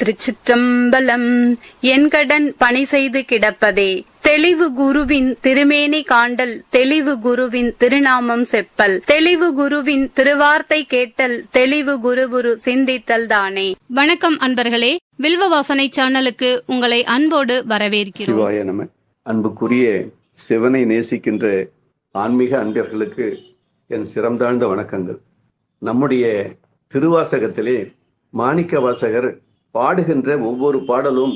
திருச்சிற்றம்பலம் என் கடன் பணி செய்து கிடப்பதே. தெளிவு குருவின் திருமேனி காண்டல் தெளிவு குருவின் திருநாமம் செப்பல் தெளிவு குருவின் திருவார்த்தை கேட்டல் தெளிவு குருகுரு சிந்தித்தல் தானே. வணக்கம் அன்பர்களே வில்வ வாசனை சேனலுக்கு உங்களை அன்போடு வரவேற்கிறோம். அன்புக்குரிய சிவனை நேசிக்கின்ற ஆன்மீக அன்பர்களுக்கு என் சிறந்தாழ்ந்த வணக்கங்கள். நம்முடைய திருவாசகத்திலே மாணிக்க வாசகர் பாடுகின்ற ஒவ்வொரு பாடலும்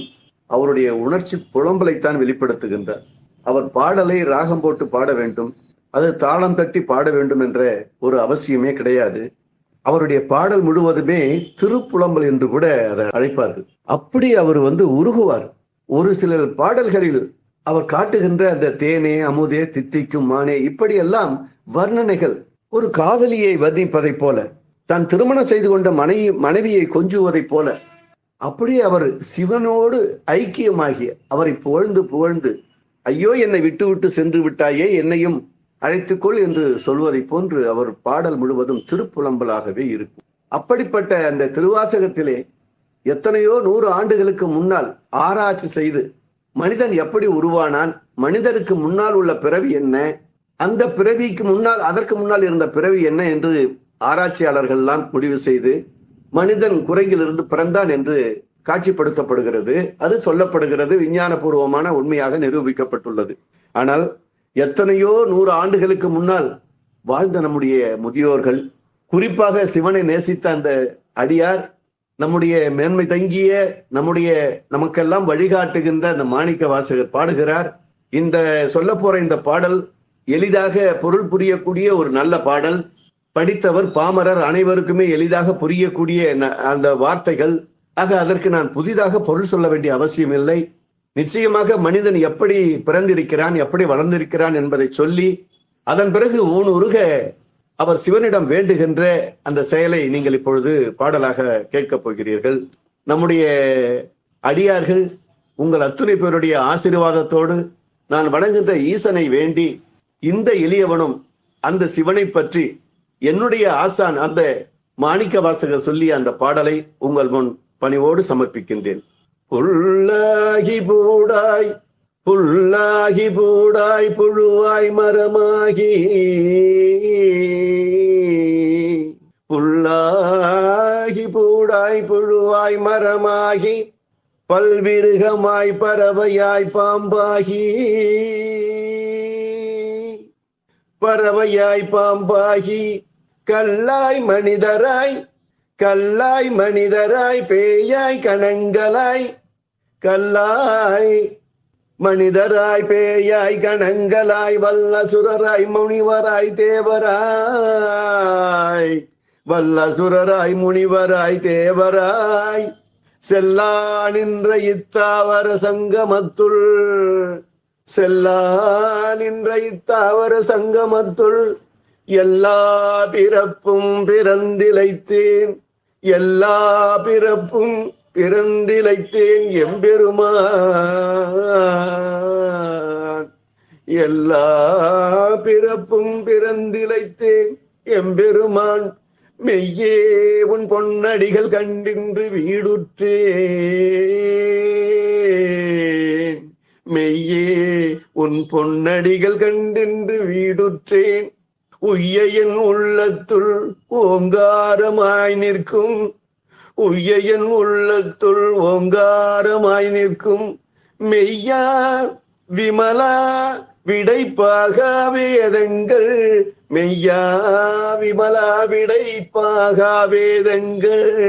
அவருடைய உணர்ச்சி புலம்பலைத்தான் வெளிப்படுத்துகின்றார். அவர் பாடலை ராகம் போட்டு பாட வேண்டும் அது தாளம் தட்டி பாட வேண்டும் என்ற ஒரு அவசியமே கிடையாது. அவருடைய பாடல் முழுவதுமே திருப்புலம்பல் என்று கூட அதை அழைப்பார்கள். அப்படி அவர் வந்து உருகுவார். ஒரு சில பாடல்களில் அவர் காட்டுகின்ற அந்த தேனே அமுதே தித்திக்கும் மானே இப்படியெல்லாம் வர்ணனைகள். ஒரு காதலியை வர்ணிப்பதைப் போல தான் திருமணம் செய்து கொண்ட மனைவி மனைவியை கொஞ்சுவதைப் போல. அப்படியே அவர் சிவனோடு ஐக்கியமாகி அவரை புகழ்ந்து புகழ்ந்து ஐயோ என்னை விட்டு விட்டு சென்று விட்டாயே என்னையும் அழைத்துக்கொள் என்று சொல்வதைப் போன்று அவர் பாடல் முழுவதும் திருப்புலம்பலாகவே இருக்கும். அப்படிப்பட்ட அந்த திருவாசகத்திலே எத்தனையோ நூறு ஆண்டுகளுக்கு முன்னால் ஆராய்ச்சி செய்து மனிதன் எப்படி உருவானான்? மனிதனுக்கு முன்னால் உள்ள பிறவி என்ன? அந்த பிறவிக்கு முன்னால் அதற்கு முன்னால் இருந்த பிறவி என்ன என்று ஆராய்ச்சியாளர்கள் எல்லாம் முடிவு செய்து மனிதன் குரங்கிலிருந்து பிறந்தான் என்று காட்சிப்படுத்தப்படுகிறது. அது சொல்லப்படுகிறது விஞ்ஞானபூர்வமான உண்மையாக நிரூபிக்கப்பட்டுள்ளது. ஆனால் எத்தனையோ நூறு ஆண்டுகளுக்கு முன்னால் வாழ்ந்த நம்முடைய முதியோர்கள் குறிப்பாக சிவனை நேசித்த அந்த அடியார் நம்முடைய மேன்மை தங்கிய நம்முடைய நமக்கெல்லாம் வழிகாட்டுகின்ற அந்த மாணிக்க வாசகர் பாடுகிறார். இந்த சொல்ல போற இந்த பாடல் எளிதாக பொருள் புரியக்கூடிய ஒரு நல்ல பாடல். படித்தவர் பாமரர் அனைவருக்குமே எளிதாக புரியக்கூடிய ந- அந்த வார்த்தைகள். ஆக அதற்கு நான் புதிதாக பொருள் சொல்ல வேண்டிய அவசியம் இல்லை. நிச்சயமாக மனிதன் எப்படி பிறந்திருக்கிறான் எப்படி வளர்ந்திருக்கிறான் என்பதை சொல்லி அதன் பிறகு ஊனுருக அவர் சிவனிடம் வேண்டுகின்ற அந்த செயலை நீங்கள் இப்பொழுது பாடலாக கேட்கப் போகிறீர்கள். நம்முடைய அடியார்கள் உங்கள் அத்துணை பேருடைய ஆசீர்வாதத்தோடு நான் வணங்குகின்ற ஈசனை வேண்டி இந்த எளியவனும் அந்த சிவனை பற்றி என்னுடைய ஆசான் அந்த மாணிக்க வாசகர் சொல்லிய அந்த பாடலை உங்கள் முன் பணிவோடு சமர்ப்பிக்கின்றேன். புல்லாகி பூடாய் புல்லாகி பூடாய் புழுவாய் மரமாகி. புல்லாகி பூடாய் புழுவாய் மரமாகி. பல்விருகமாய் பறவையாய் பாம்பாகி. பறவையாய் பாம்பாகி கல்லாய் மனிதராய் கல்லாய் மனிதராய் பேயாய் கணங்களாய் கல்லாய் மனிதராய் பேயாய் கணங்களாய் வல்லசுரராய் முனிவராய் தேவராய் வல்லசுரராய் முனிவராய் தேவராய் செல்லா நின்ற இத்தாவர சங்கமத்துள் செல்லா நின்ற இத்தாவர சங்கமத்துள் எல்லா பிறப்பும் பிறந்திலைத்தேன் எல்லா பிறப்பும் பிறந்திலைத்தேன் எம்பெருமான். எல்லா பிறப்பும் பிறந்திலைத்தேன் எம்பெருமான். மெய்யே உன் பொன்னடிகள் கண்டின்று வீடுற்றே மெய்யே உன் பொன்னடிகள் கண்டின்று வீடுற்றேன். உய்யையன் உள்ளத்துள் ஓங்காரமாய் நிற்கும். உய்யையன் உள்ளத்துள் ஓங்காரமாய் நிற்கும். மெய்யா விமலா விடைப்பாக வேதங்கள். மெய்யா விமலா விடைப்பாக வேதங்கள்.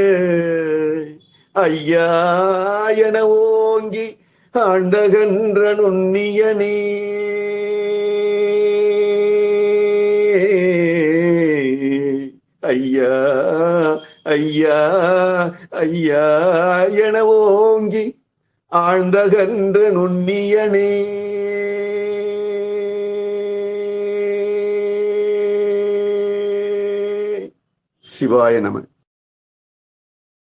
ஐயா என ஓங்கி ஆண்டகன்ற நுண்ணியனே ஐயா ஐயா ஐயா என ஓங்கி ஆழ்ந்தகன்ற நுண்ணியனே சிவாய நமன்